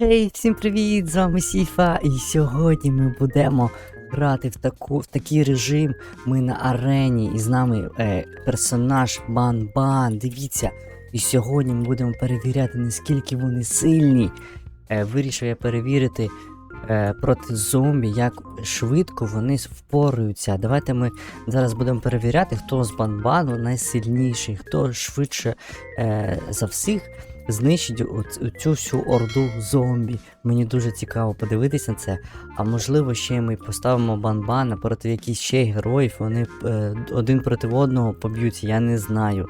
Хей, всім привіт! З вами Сіфа, і сьогодні ми будемо грати в таку в такий режим. Ми на арені, і з нами е, персонаж Бан-Бан. Дивіться. І сьогодні ми будемо перевіряти, наскільки вони сильні. Е, вирішив я перевірити е, проти зомбі, як швидко вони впораються. Давайте ми зараз будемо перевіряти, хто з Банбану найсильніший, хто швидше е, за всіх знищить цю всю орду зомбі. Мені дуже цікаво подивитися на це. А можливо, ще ми поставимо банбана проти якихось ще героїв. Вони е, один проти одного поб'ються, я не знаю.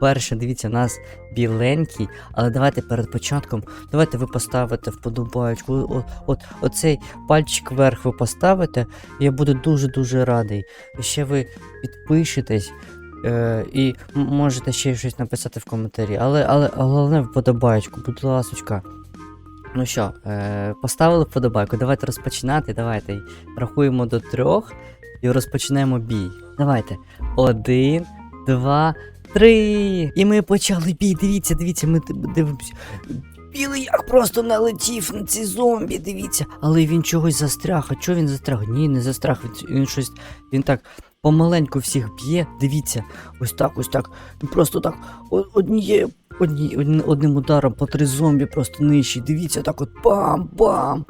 Перше, дивіться, у нас біленький, але давайте перед початком, давайте ви поставите вподобаючку. О, от, оцей пальчик вверх ви поставите, я буду дуже-дуже радий. Ще ви підпишетесь. Е, і можете ще щось написати в коментарі. Але, але головне вподобаєчку, будь ласочка. Ну що, е, поставили вподобайку, давайте розпочинати. Давайте рахуємо до трьох і розпочнемо бій. Давайте. Один, два, три. І ми почали бій. Дивіться, дивіться, ми дивимося. Білий як просто налетів на ці зомбі, дивіться. Але він чогось застряг. А чого він застряг? Ні, не застряг. Він, він щось. Він так помаленьку всіх б'є. Дивіться, ось так, ось так. Просто так однією, одні, одні- одним ударом по три зомбі просто нищить. Дивіться, так от бам-бам.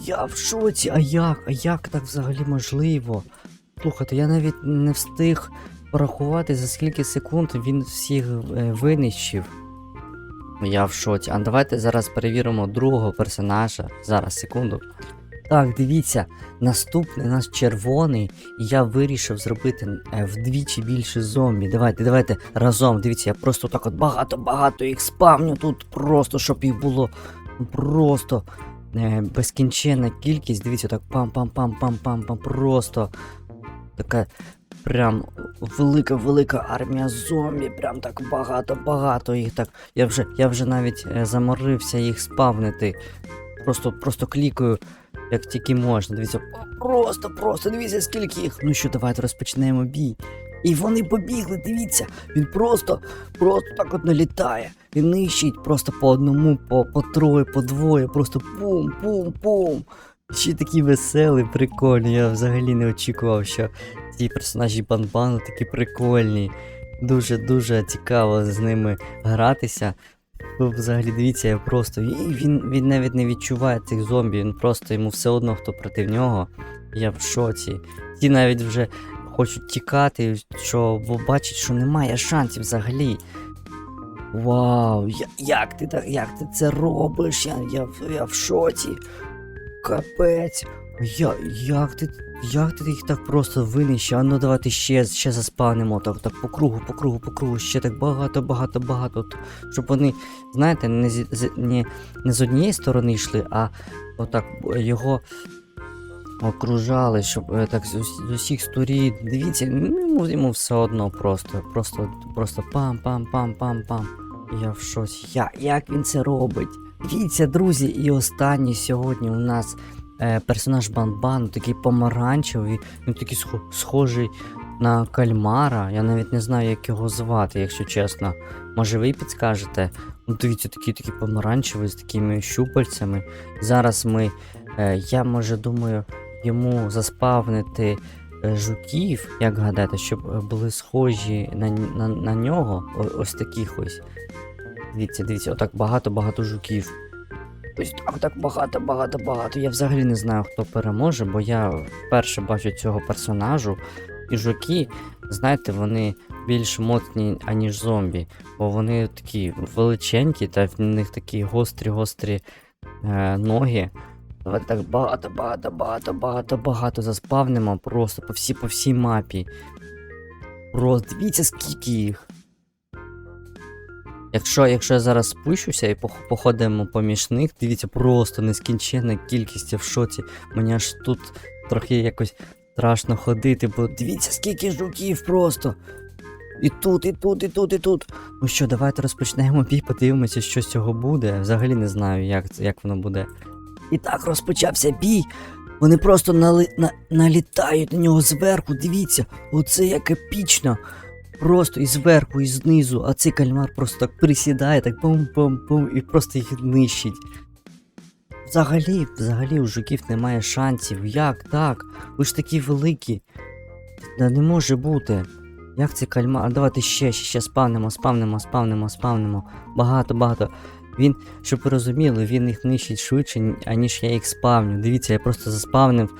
Я в шоці, а як? А як так взагалі можливо? Слухайте, я навіть не встиг порахувати, за скільки секунд він всіх е, винищив. Я в шоці. А давайте зараз перевіримо другого персонажа. Зараз, секунду. Так, дивіться, наступний у нас червоний, і я вирішив зробити е, вдвічі більше зомбі. Давайте, давайте разом. Дивіться, я просто так от багато-багато їх спавню тут, просто щоб їх було просто е, безкінченна кількість. Дивіться, так пам-пам-пам-пам-пам-пам. Просто така прям велика-велика армія зомбі. Прям так багато-багато їх так. Я вже, я вже навіть е, заморився їх спавнити. Просто, просто клікаю як тільки можна. Дивіться, просто, просто дивіться, скільки їх. Ну що, давайте розпочнемо бій. І вони побігли, дивіться, він просто, просто так от налітає. Він нищить просто по одному, по, по троє, по двоє, просто пум-пум-пум. Ще такі веселі, прикольні. Я взагалі не очікував, що ці персонажі Банбану такі прикольні. Дуже-дуже цікаво з ними гратися. Взагалі дивіться, я просто. Він, він навіть не відчуває цих зомбі, він просто йому все одно, хто проти нього. Я в шоці. Ті навіть вже хочуть тікати, що бо бачать, що немає шансів взагалі. Вау, я, як ти як ти це робиш? Я, я, я в шоці. Капець. Як ти. Як ти їх так просто винищив? А ну давайте ще, ще заспавнимо так, так по кругу, по кругу, по кругу, ще так багато, багато, багато. Щоб вони, знаєте, не, зі- з, не, не з однієї сторони йшли, а отак його окружали, щоб е, так з, з усіх сторін. Дивіться, ну, йому, йому все одно просто, просто, просто пам-пам-пам-пам-пам. Я в шоці. Я, як він це робить? Дивіться, друзі, і останній сьогодні у нас е, персонаж Банбан, такий помаранчевий, він такий схо- схожий на кальмара. Я навіть не знаю, як його звати, якщо чесно. Може, ви підскажете? Ну, дивіться, такий такий помаранчевий з такими щупальцями. Зараз ми, е, я може думаю, йому заспавнити е, жуків, як гадаєте, щоб е, були схожі на, на, на нього. Ось таких ось. Дивіться, дивіться, отак багато-багато жуків. Ось так, так багато, багато, багато. Я взагалі не знаю, хто переможе, бо я вперше бачу цього персонажу. І жуки, знаєте, вони більш моцні, аніж зомбі, бо вони такі величенькі, та в них такі гострі-гострі е, ноги. Давайте так багато, багато, багато, багато, багато заспавнимо просто по всій, по всій мапі. Просто дивіться, скільки їх. Якщо, якщо я зараз спущуся і походимо поміж них, дивіться, просто нескінченна кількість я в шоці. Мені аж тут трохи якось страшно ходити, бо дивіться, скільки жуків просто. І тут, і тут, і тут, і тут. Ну що, давайте розпочнемо бій, подивимося, що з цього буде. Взагалі не знаю, як, як воно буде. І так розпочався бій. Вони просто нали, на, налітають на нього зверху. Дивіться, оце як епічно. Просто і зверху, і знизу, а цей кальмар просто так присідає, так бум-бум-бум, і просто їх нищить. Взагалі, взагалі у жуків немає шансів. Як так? Ви ж такі великі. Да не може бути. Як цей кальмар? Давайте ще, ще, ще спавнимо, спавнимо, спавнимо, спавнимо. Багато, багато. Він, щоб ви розуміли, він їх нищить швидше, аніж я їх спавню. Дивіться, я просто заспавнив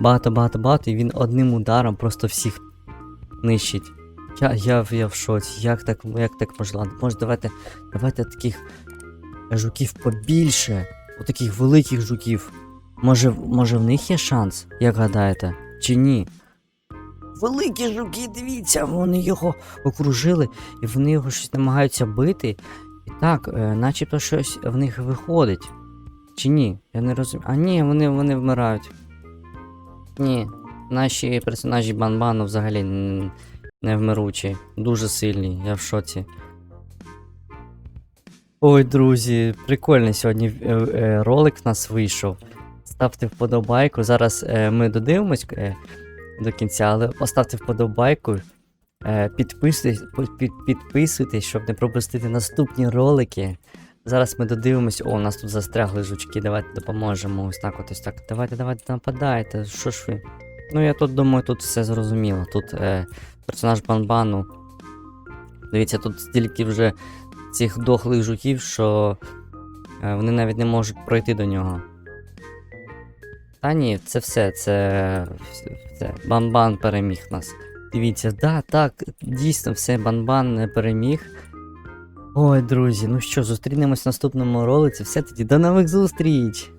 багато, багато, багато, і він одним ударом просто всіх нищить. Я, я, я в шоці. Як так, як так можливо? Може, давайте, давайте таких жуків побільше. Отаких великих жуків. Може, може в них є шанс, як гадаєте? Чи ні? Великі жуки, дивіться, вони його окружили, і вони його щось намагаються бити. І так, е, начебто щось в них виходить. Чи ні? Я не розумію. А ні, вони, вони вмирають. Ні, наші персонажі Банбану взагалі н- невмиручі. Дуже сильні, я в шоці. Ой, друзі, прикольний сьогодні е, е, ролик в нас вийшов. Ставте вподобайку. Зараз е, ми додивимось до кінця, але поставте вподобайку. Підписуйтесь, під, під, підписуйтесь, щоб не пропустити наступні ролики. Зараз ми додивимось. О, у нас тут застрягли жучки. Давайте допоможемо. Ось так, ось так. Давайте, давайте нападайте. Що ж ви? Ну я тут думаю, тут все зрозуміло. Тут е, персонаж Банбану. Дивіться, тут стільки вже цих дохлих жуків, що е, вони навіть не можуть пройти до нього. Та ні, це все, це. все. Банбан переміг нас. Дивіться, да, так, дійсно, все, банбан не переміг. Ой, друзі, ну що, зустрінемось в наступному ролиці. Все тоді, до нових зустріч!